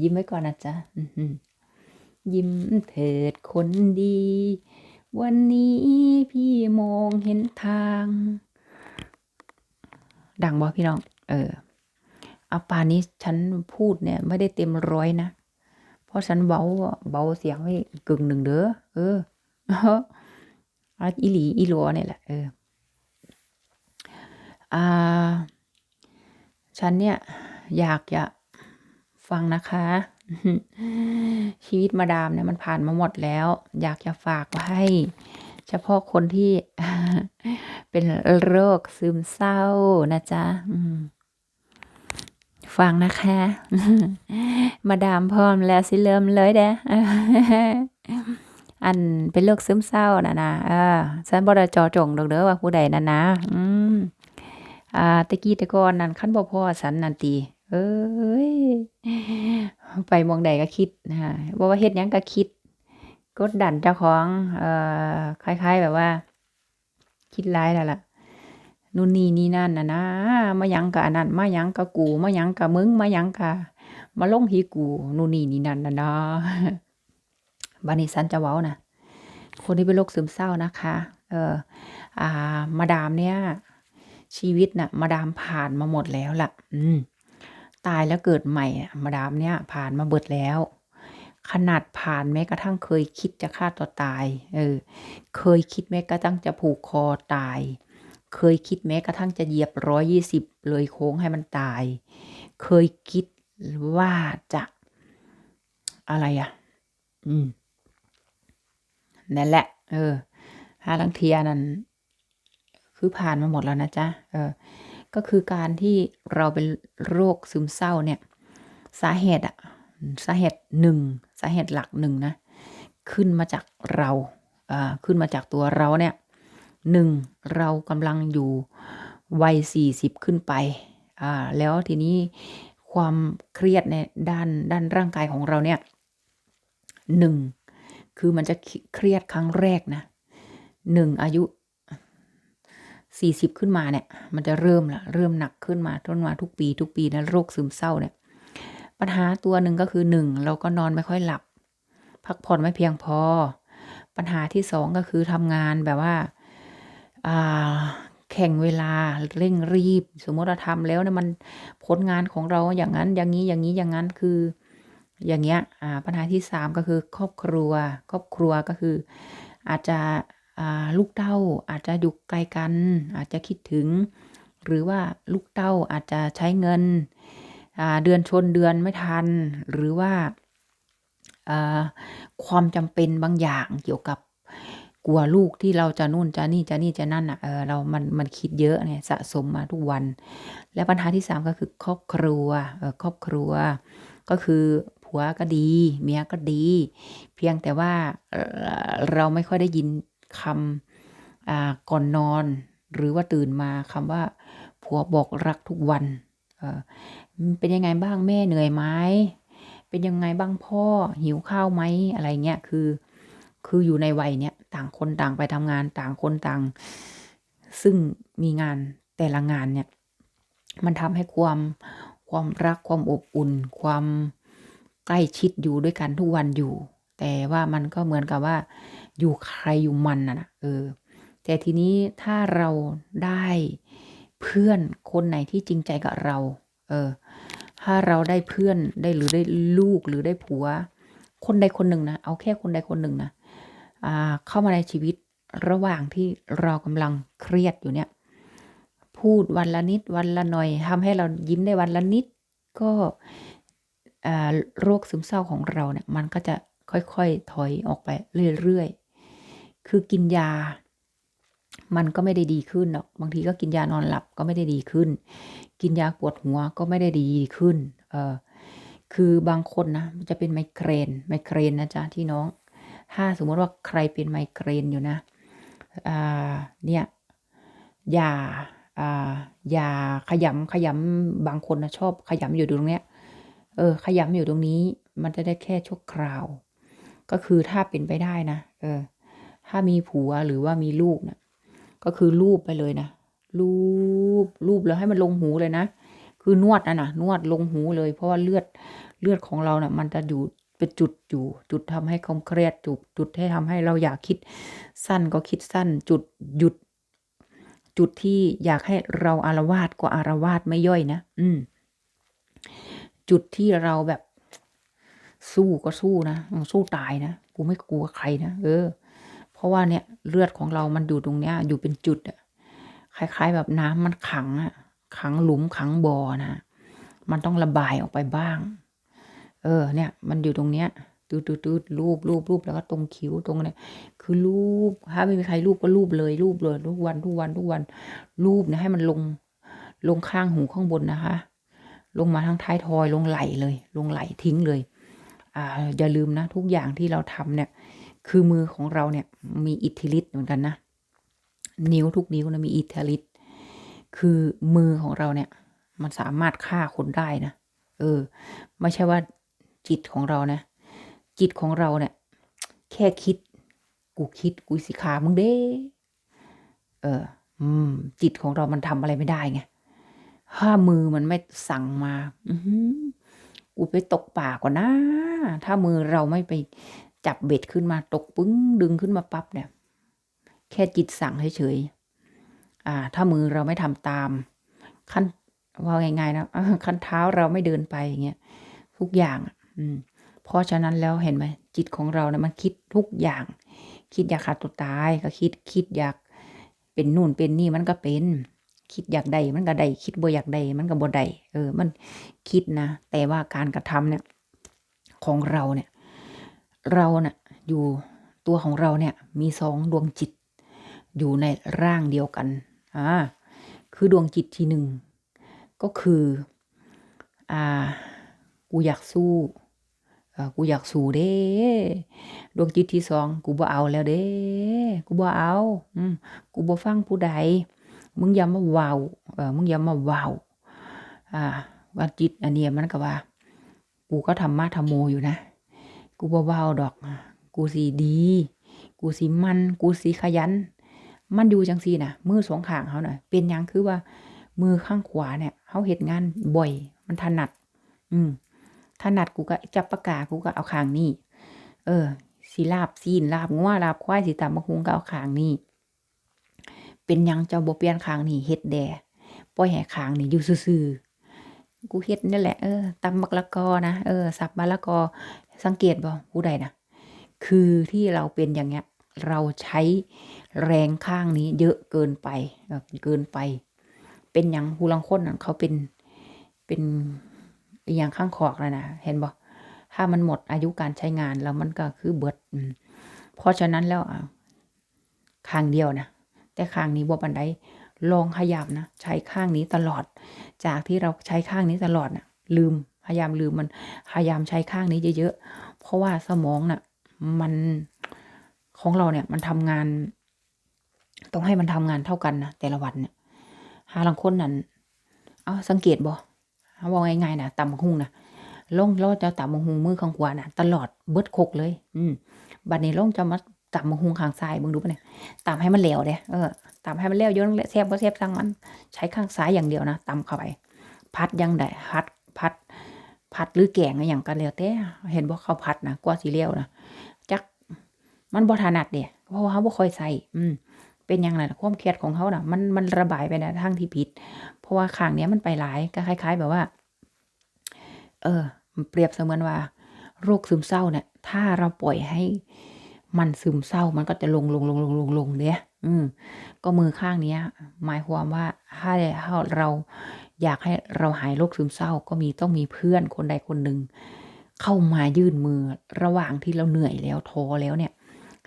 ยิ้มไว้ก่อนนะจ๊ะยิ้มเถิดคนดี วันนี้พี่มองเห็นทาง ดังบ่พี่น้อง เออเอาปานนี้ฉันพูดเนี่ย ไม่ได้เต็มร้อยนะ เพราะฉันเบาเบาเสียงไว้กึ่งหนึ่งเด้อเออเอาอีหลีอีหลัวเนี่ยแหละเอออ่าฉันเนี่ย อยากจะ ฟังนะคะ ชีวิตมาดามเนี่ยมันผ่านมาหมดแล้ว อยากจะฝากไว้ให้เฉพาะคนที่เป็นโรคซึมเศร้านะจ๊ะฟังนะคะ มาดามพร้อมแล้วสิเริ่มเลยเด้ออันเป็นโรคซึมเศร้านะนะเออฉันบ่ได้จอจงดอกเด้อว่าผู้ใดนั่นนะ อืม อ่าตะกี้ต่ก่อนนั่นคันบ่พอฉันนันติ เอ้ยไปมองใดก็คิดนะคะบ่ว่าเฮ็ดหยังก็คิด กดดันเจ้าของ เอ่อคล้าย ๆ แบบว่า คิดหลายแล้วล่ะนู่นนี่นี่นั่นน่ะนะมาหยังก็อันนั้นมาหยังก็กูมาหยังก็มึงมาหยังก็มาลงที่กูนู่นนี่นี่นั่นน่ะเนาะบัดนี้ฉันจะเว้านะคนที่เป็นโรคซึมเศร้านะคะ เออ อ่า มาดามเนี่ย ชีวิตน่ะ มาดามผ่านมาหมดแล้วล่ะ อืม ตายแล้วเกิดใหม่มาดามเนี่ยผ่านมาเบิดแล้ว ขนาดผ่านแม้กระทั่งเคยคิดจะฆ่าตัวตายเออเคยคิดแม้กระทั่งจะผูกคอตาย เคยคิดแม้กระทั่งจะเหยียบ120เลยโค้งให้มันตาย เคยคิดว่าจะอะไรอะอืมนั่นแหละ เออหาลางเทียนั่นคือผ่านมาหมดแล้วนะจ๊ะ เออ ก็คือการที่เราเป็นโรคซึมเศร้าเนี่ย สาเหตุอะสาเหตุ1สาเหตุหลัก1นะ ขึ้นมาจากเราอ่าขึ้นมาจากตัวเราเนี่ย1เรากำลังอยู่วัย40ขึ้นไปอ่าแล้วทีนี้ความเครียดในด้านด้านร่างกายของเราเนี่ย1คือมันจะเครียดครั้งแรกนะ1อายุ 40 ขึ้นมาเนี่ย มันจะเริ่มล้วเริ่มหนักขึ้นมาขึ้นมาทุกปี ทุกปีนะโรคซึมเศร้าเนี่ย ปัญหาตัวหนึ่งก็คือ 1 เราก็นอนไม่ค่อยหลับ พักผ่อนไม่เพียงพอ ปัญหาที่ 2 ก็คือทำงานแบบว่าแข่งเวลาเร่งรีบ สมมติเราทำแล้วเนี่ยมันผลงานของเราอย่างงั้นอย่างงี้อย่างงี้อย่างงั้นคือ อย่างเงี้ยปัญหาที่ 3 ก็คือครอบครัว ครอบครัวก็คือ อาจจะ ลูกเต้าอาจจะอยู่ไกลกัน อาจจะคิดถึง หรือว่าลูกเต้าอาจจะใช้เงิน เดือนชนเดือนไม่ทัน หรือว่าความจำเป็นบางอย่างเกี่ยวกับกลัวลูกที่เราจะนู่นจะนี่จะนี่จะนั่นน่ะเออเรามันมันคิดเยอะไงสะสมมาทุกวัน และปัญหาที่3ก็คือครอบครัวเออครอบครัว ก็คือผัวก็ดี เมียก็ดี เพียงแต่ว่าเราไม่ค่อยได้ยิน คำอ่าก่อนนอน หรือว่าตื่นมาคำว่าผัวบอกรักทุกวันเป็นยังไงบ้างแม่เหนื่อยไหมเป็นยังไงบ้างพ่อหิวข้าวไหมอะไรเงี้ยคือ คืออยู่ในวัยเนี้ยต่างคนต่างไปทำงานต่างคนต่าง ซึ่งมีงานแต่ละงานเนี่ย มันทำให้ความความรักความอบอุ่น ความใกล้ชิดอยู่ด้วยกันทุกวันอยู่ แต่ว่ามันก็เหมือนกับว่า อยู่ใครอยู่มันน่ะนะเออ แต่ทีนี้ถ้าเราได้เพื่อนคนไหนที่จริงใจกับเรา เออ ถ้าเราได้เพื่อนได้หรือได้ลูกหรือได้ผัว คนใดคนหนึ่งนะเอาแค่คนใดคนหนึ่งนะอ่าเข้ามาในชีวิตระหว่างที่เรากำลังเครียดอยู่เนี่ย พูดวันละนิดวันละหน่อยทำให้เรายิ้มได้วันละนิด ก็อ่าโรคซึมเศร้าของเราเนี่ย มันก็จะค่อยๆ ถอยออกไปเรื่อยๆ คือกินยา มันก็ไม่ได้ดีขึ้นหรอก บางทีก็กินยานอนหลับก็ไม่ได้ดีขึ้น กินยาปวดหัวก็ไม่ได้ดีขึ้น เออคือบางคนนะจะเป็นไมเกรน ไมเกรนนะจ๊ะพี่น้อง ถ้าสมมติว่าใครเป็นไมเกรนอยู่นะอ่าเนี่ยยาอ่าอย่าขยำขยำบางคนนะชอบขยำอยู่ตรงเนี้ย เออ ขยำอยู่ตรงนี้ มันจะได้แค่ชั่วคราว ก็คือถ้าเป็นไปได้นะ เออ ถ้ามีผัวหรือว่ามีลูกนะก็คือลูบไปเลยนะลูบลูบแล้วให้มันลงหูเลยนะ คือนวดนะนะนวดลงหูเลย เพราะว่าเลือดเลือดของเราเนี่ยมันจะอยู่เป็นจุดอยู่ จุดทำให้ความเครียดจุดจุดให้ทำให้เราอยากคิดสั้นก็คิดสั้น จุดหยุด จุดที่อยากให้เราอารวาสก็อารวาสไม่ย่อยนะ อืม จุดที่เราแบบสู้ก็สู้นะสู้ตายนะกูไม่กลัวใครนะเออ เพราะว่าเนี่ยเลือดของเรามันอยู่ตรงเนี้ย อยู่เป็นจุดอะคล้ายๆแบบน้ำมันขังอะขังหลุมขังบ่อนะ มันต้องระบายออกไปบ้าง เออ เนี่ย มันอยู่ตรงเนี้ยตืดตืดตืดรูปรูปรูปแล้วก็ตรงคิ้วตรงเนี้ยคือรูปถ้าไม่มีใครรูปก็รูปเลยรูปเลยทุกวันทุกวันทุกวัน รูปเนี่ยให้มันลง ลงข้างหูข้างบนนะคะ ลงมาทางท้ายทอยลงไหลเลย ลงไหลทิ้งเลย อ่า อย่าลืมนะ ทุกอย่างที่เราทำเนี่ย คือมือของเราเนี่ยมีอิทธิฤทธิ์เหมือนกันนะ นิ้วทุกนิ้วนะมีอิทธิฤทธิ์คือมือของเราเนี่ย มันสามารถฆ่าคนได้นะเออ ไม่ใช่ว่าจิตของเรานะจิตของเราเนี่ย แค่คิด กูคิดกูสิขามึงเด้ เออ อืม จิตของเรามันทำอะไรไม่ได้ไงถ้ามือมันไม่สั่งมา อืกูไปตกป่าก่อนนะ ถ้ามือเราไม่ไป จับเบ็ดขึ้นมาตกปึ้งดึงขึ้นมาปั๊บเนี่ย แค่จิตสั่งเฉยๆอ่า ถ้ามือเราไม่ทำตาม ขั้นว่าง่ายๆนะขั้นเท้าเราไม่เดินไปอย่างเงี้ยทุกอย่าง อืม เพราะฉะนั้นแล้วเห็นไหมจิตของเราเนี่ยมันคิดทุกอย่าง คิดอยากขาดตัวตายก็คิดคิดอยากเป็นนู่นเป็นนี่มันก็เป็น คิดอยากได้มันก็ได้คิดบ่อยากได้มันก็บ่ได้เออ มันคิดนะแต่ว่าการกระทำเนี่ย ของเราเนี่ย เราเนี่ยอยู่ตัวของเราเนี่ยมีสองดวงจิต อยู่ในร่างเดียวกันอ่าคือดวงจิตที่หนึ่งก็คืออ่ากูอยากสู้กูอยากสู้เด้ดวงจิตที่สองกูบ่เอาแล้วเด้กูบ่เอาอืมกูบ่ฟังผู้ใด มึงอย่ามาว้าวเออมึงอย่ามาว้าวอ่าว่าจิตอันนี้มันก็ว่า กูก็ทำมาทำโมอยู่นะ กูบ่ว้าวดอก กูสีดี กูสีมัน กูสีขยัน มันอยู่จังซี่นะมือสองข้างเขาน่ะ เป็นยังคือว่า มือข้างขวาเนี่ยเขาเห็ดงานบ่อย มันถนัด อืมถนัดกูก็จับปากกากูก็เอาขางนี้เออสีลาบซีนลาบงัวลาบควายสีตำมะฮุงก็เอาขางนี้เป็นยังเจ้าบ่เปลี่ยนขางนี้เฮ็ดแดปล่อยแห่ขางนี้อยู่ซื่อๆกูเฮ็ดนี่แหละ เออตำบักละกอนะ เออ สับมะละกอ สังเกตบ่ผู้ใดนะคือที่เราเป็นอย่างเงี้ยเราใช้แรงข้างนี้เยอะเกินไปเกินไป เป็นอย่างผู้ลังคนนั่นเขาเป็นเป็นอย่างข้างขอกเลยนะเห็นบ่ถ้ามันหมดอายุการใช้งานแล้วมันก็คือเบิดเพราะฉะนั้นแล้วข้างเดียวนะแต่ข้างนี้บ่บันไดลองขยับนะ ใช้ข้างนี้ตลอด จากที่เราใช้ข้างนี้ตลอดน่ะลืม พยายามลืมมันพยายามใช้ข้างนี้เยอะๆเพราะว่าสมองนะ่ะมันของเราเนี่ยมันทำงาน ต้องให้มันทำงานเท่ากันนะแต่ละวันเนี่ยหาลังคนนั้นเอาสังเกตบ่เขาบอกง่ายๆนะตำหุงนะล่องเราจะตำหุงมือข้างขวานะตลอดเบิดโคกเลย อืมบัดนี้ล่องจะมาตำหุงข้างซ้ายมึงดูปะเนี่ยตำให้มันเหลวเด้เออตำให้มันเหลวย้อนแซ่บก็แซ่บสั่งมัน ใช้ข้างซ้ายอย่างเดียวนะตำเข้าไป พัดยังได้พัดพัด พัดหรือแกงอย่างกันแล้วแต่เห็นบอกเขาพัดนะกว่าสีเหลวนะจักมันบ่ถนัดเด้เพราะว่าเขาบ่ค่อยใส่อืมเป็นยังไงความเครียดของเขาน่ะ มันมันระบายไปในทางที่ผิด เพราะว่าข้างเนี้ยมันไปหลายก็คล้าย ๆ แบบว่า เออ เปรียบเสมือนว่า โรคซึมเศร้าเนี่ยถ้าเราปล่อยให้มันซึมเศร้ามันก็จะลงลงลงลงลงลงเนี่ย อืมก็มือข้างเนี้ย หมายความว่าถ้าเราอยากให้เราหายโรคซึมเศร้าก็มีต้องมีเพื่อนคนใดคนหนึ่งเข้ามายื่นมือระหว่างที่เราเหนื่อยแล้วท้อแล้วเนี่ย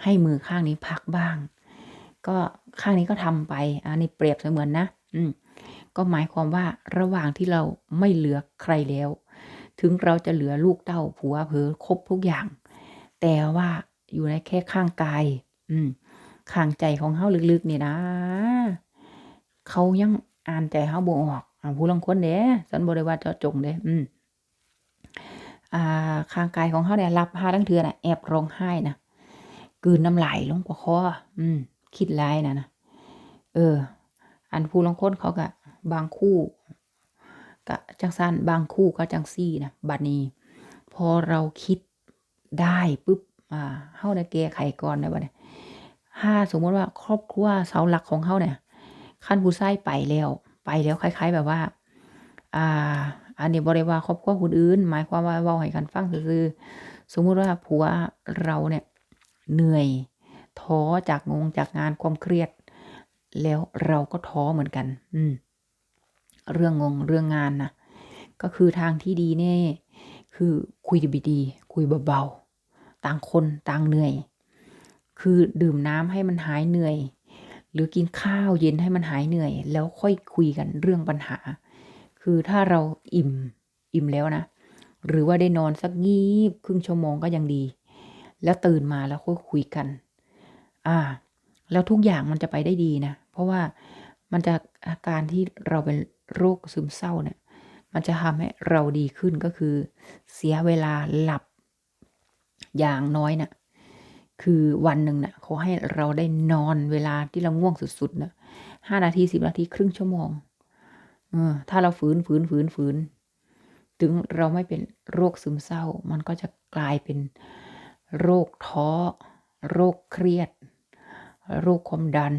ให้มือข้างนี้พักบ้าง ก็ข้างนี้ก็ทำไปอันนี้เปรียบเสมือนนะ อืมก็หมายความว่าระหว่างที่เราไม่เหลือใครแล้ว ถึงเราจะเหลือลูกเต้าผัวเพอครบทุกอย่าง แต่ว่าอยู่ในแค่ข้างกาย อืม ข้างใจของเขาลึกๆนี่นะ เขายังอ่านใจเขาบ่ออกอผู้ลังคนเด้สันบริวารเจาะจงเด้อืมอ่าข้างกายของเขาเนี่ยรับหาทั้งเทือน่ะแอบร้องไห้นะกืนน้ำลายลงปะคออืม คิดร้ายนะนะเออ อันผู้ลังคนเขาก็บางคู่ก็จังสั้นบางคู่ก็จังซี่นะบัดนี้ พอเราคิดได้ปุ๊บอ่าเฮาได้แก้ไขก่อนนะบัดนี้ ถ้าสมมติว่าครอบครัวเสาหลักของเฮาเนี่ยคันผู้ชายไปแล้ว ไปแล้วคล้าย ๆ แบบว่า อ่า อันนี้บ่ได้ว่าครอบครัวคนอื่น หมายความว่าเว้าให้กันฟังซื่อสมมุติว่าผัวเราเนี่ยเหนื่อยท้อจากงงจากงานความเครียด แล้วเราก็ท้อเหมือนกัน อืม เรื่องงงเรื่องงานนะก็คือทางที่ดีเนี่ยคือคุยดีๆคุยเบาๆต่างคนต่างเหนื่อย คือดื่มน้ำให้มันหายเหนื่อย หรือกินข้าวเย็นให้มันหายเหนื่อย แล้วค่อยคุยกันเรื่องปัญหา คือถ้าเราอิ่มอิ่มแล้วนะ หรือว่าได้นอนสักงีบครึ่งชั่วโมงก็ยังดี แล้วตื่นมาแล้วค่อยคุยกัน อ่า แล้วทุกอย่างมันจะไปได้ดีนะ เพราะว่ามันจะอาการที่เราเป็นโรคซึมเศร้าเนี่ย มันจะทำให้เราดีขึ้นก็คือ เสียเวลาหลับอย่างน้อยนะ่ะ คือวันหนึ่งนะ่ะเขาให้เราได้นอนเวลาที่เราง่วงสุดๆนะห้านาทีสิบนาทีครึ่งชั่วโมงเออถ้าเราฝืนฝืนฝืนฝืน ถึงเราไม่เป็นโรคซึมเศร้า มันก็จะกลายเป็นโรคท้อ โรคเครียด โรคความดัน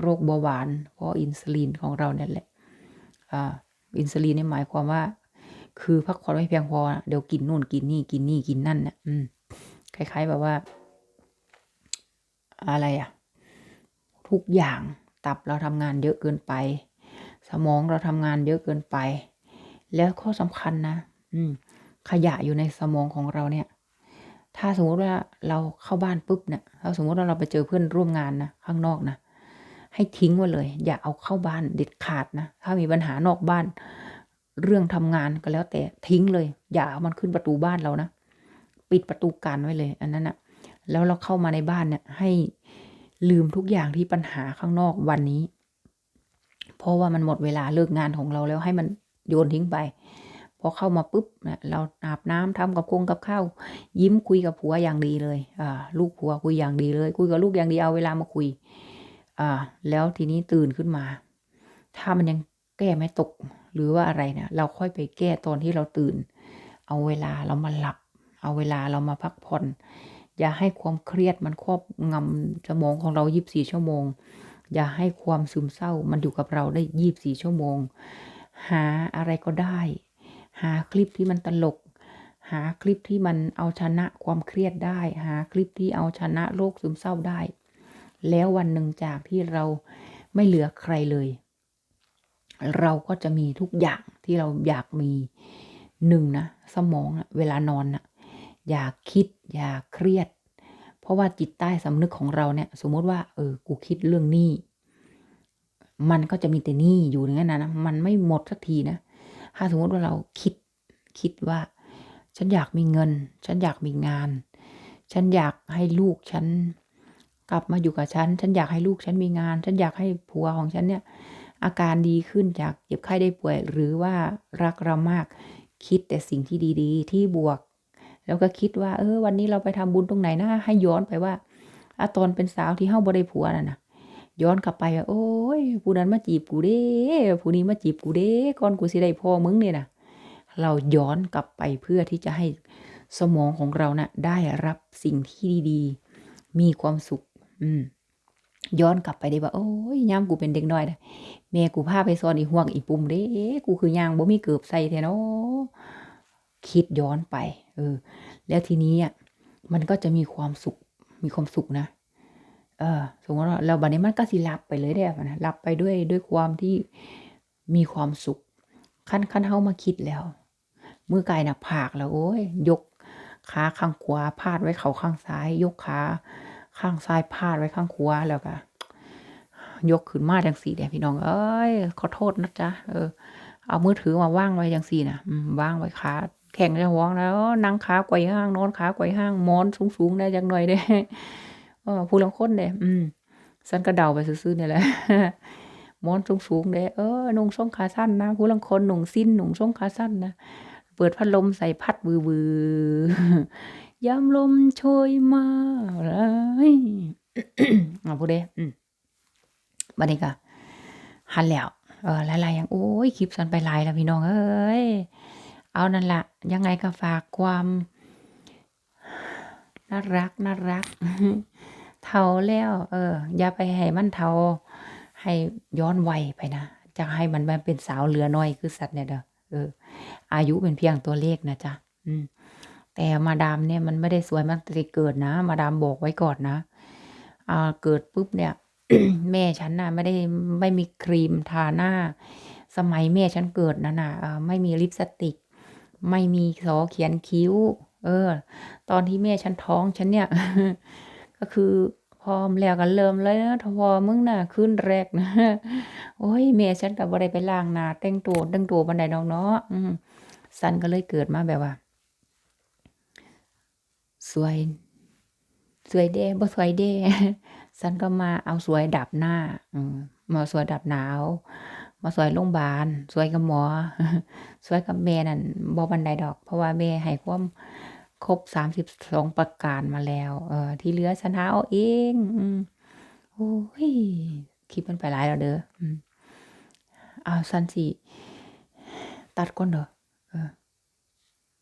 โรคเบาหวาน เพราะอินซูลินของเราเนี่ยแหละอ่าอินซูลินนี่หมายความว่า คือพักผ่อนไม่เพียงพอ เดี๋ยวกินนู่นกินนี่กินนี่กินนั่นเนี่ยอืมคล้ายๆแบบว่า อะไรอะทุกอย่างตับเราทำงานเยอะเกินไป สมองเราทำงานเยอะเกินไป แล้วข้อสำคัญนะอืม ขยะอยู่ในสมองของเราเนี่ย ถ้าสมมติว่าเราเข้าบ้านปุ๊บเนี่ยถ้าสมมติว่าเราไปเจอเพื่อนร่วมงานนะข้างนอกนะให้ทิ้งไว้เลย อย่าเอาเข้าบ้านเด็ดขาดนะถ้ามีปัญหานอกบ้าน เรื่องทำงานก็แล้วแต่ทิ้งเลย อย่าเอามันขึ้นประตูบ้านเรานะปิดประตูกันไว้เลย อันนั้นนะ แล้วเราเข้ามาในบ้านเนี่ย ให้ลืมทุกอย่างที่ปัญหาข้างนอกวันนี้ เพราะว่ามันหมดเวลาเลิกงานของเราแล้วให้มันโยนทิ้งไปพอเข้ามาปุ๊บเนี่ยเราอาบน้ำทำกับคงกับข้าวยิ้มคุยกับผัวอย่างดีเลยอ่าลูกผัวคุยอย่างดีเลย คุยกับลูกอย่างดีเอาเวลามาคุยอ่าแล้วทีนี้ตื่นขึ้นมา ถ้ามันยังแก้ไม่ตกหรือว่าอะไรเนี่ยเราค่อยไปแก้ตอนที่เราตื่น เอาเวลาเรามาหลับ เอาเวลาเรามาพักผ่อน อย่าให้ความเครียดมันครอบงำสมองของเรายีิบสี่ชั่วโมง อย่าให้ความซึมเศร้ามันอยู่กับเราได้ยีิบสี่ชั่วโมง หาอะไรก็ได้ หาคลิปที่มันตลก หาคลิปที่มันเอาชนะความเครียดได้ หาคลิปที่เอาชนะโรคซึมเศร้าได้ แล้ววันหนึ่งจากที่เราไม่เหลือใครเลย เราก็จะมีทุกอย่างที่เราอยากมีหนึ่งนะ สมองเวลานอนนะ อย่าคิด อย่าเครียด เพราะว่าจิตใต้สำนึกของเราเนี่ย สมมติว่า เออ กูคิดเรื่องหนี้ มันก็จะมีแต่หนี้อยู่อย่างนั้นนะ มันไม่หมดสักทีนะ ถ้าสมมติว่าเราคิด คิดว่า ฉันอยากมีเงิน ฉันอยากมีงาน ฉันอยากให้ลูกฉันกลับมาอยู่กับฉัน ฉันอยากให้ลูกฉันมีงาน ฉันอยากให้ผัวของฉันเนี่ย อาการดีขึ้นจากเจ็บไข้ได้ป่วย หรือว่ารักเรามาก คิดแต่สิ่งที่ดี ๆ ที่บวก แล้วก็คิดว่า เออ วันนี้เราไปทำบุญตรงไหนนะให้ย้อนไปว่าอาตอนเป็นสาวที่เฮาบ่ได้ผัวน่ะนะย้อนกลับไปว่าโอ้ยผู้นั้นมาจีบกูเด้ผู้นี้มาจีบกูเด้ก่อนกูสิได้พ่อมึงเนี่ยนะเราย้อนกลับไปเพื่อที่จะให้สมองของเรานะ่ะได้รับสิ่งที่ดีๆ มีความสุข อืม ย้อนกลับไปได้ว่า โอ้ยย่ามกูเป็นเด็กน้อยนะแม่กูพาไปสอนอีห่วงอีปุ่มเด้กูคือย่างบ่มีเกือบใส่แท้เนาะคิดย้อนไป เออ แล้วทีนี้อะมันก็จะมีความสุข มีความสุขนะ เออ สมมติว่าเราบัดนี้มันก็สิลับไปเลยได้นะลับไปด้วยด้วยความที่มีความสุข ขั้นขั้นเฮามาคิดแล้ว มือกายหนักผากแล้วโอ้ย ยกขาข้างขวาพาดไว้เข่าข้างซ้าย ยกขาข้างซ้ายพาดไว้ข้างขวาแล้วก็ยกขึ้นมาจังสี่เดี๋ยพี่น้องเอ้ยขอโทษนะจ๊ะเออเอามือถือมาว่างไว้จังสี่นะว่างไว้ขา แข่งจะหวงแล้วนั่งขาไกวห้างนอนขาไกวห้างมอนสูงๆได้จังหน่อยเด้เออผู้ลังคนเด้อืมสันกระเดาไปซื่อๆเนี่ยแหละมอนสูงๆเด้เออนุ่งช่องขาสั้นนะผู้ลังคนนุ่งสิ้นหนุ่งช่องขาสั้นนะเปิดพัดลมใส่พัดบือบือยามลมโชยมาเลยอะผู้เด้อืมบัดนี้ก็หันแล้วเออหลายๆอย่างโอ้ยคลิปสันไปหลายแล้วพี่น้องเอ้ย เอานั่นละยังไงก็ฝากความ น่ารักน่ารักเท่าแล้ว เออ อย่าไปให้มันเท่าให้ย้อนวัยไปนะจะให้มันมาเป็นสาวเหลือน้อยคือสัตว์เนี่ยเด้อเออ อายุเป็นเพียงตัวเลขนะจ๊ะอืม แต่มาดามเนี่ยมันไม่ได้สวยมาตั้งแต่เกิดนะ มาดามบอกไว้ก่อนนะอ่าเกิดปุ๊บเนี่ยแม่ฉันน่ะ ไม่ได้ไม่มีครีมทาหน้า สมัยแม่ฉันเกิดนั่นน่ะไม่มีลิปสติก ไม่มีสอเขียนคิ้ว เออ ตอนที่แม่ฉันท้องฉันเนี่ย ก็คือพร้อมแล้วกันเริ่มเลยนะทวอมึงน่ะขึ้นแรกนะ โอ้ยแม่ฉันก็บ่ได้ไปล้างหน้าแต่งตัวแต่งตัวบันไดน้องเนาะสันก็เลยเกิดมาแบบว่า สวย สวยเด้บ่สวยเด้ฉันก็มาเอาสวยดับหน้า อืมมาสวยดับหนาว มาสวยโรงบาลสวยกับหมอสวยกับแม่นั่นบอบันไดดอก เพราะว่าแม่ให้ความครบสองประการมาแล้ว เออที่เหลือชนะเอาเองโอ้ยคลิปมันไปหลายแล้วเด้อเอาสันสิตัดก่อนเด้อ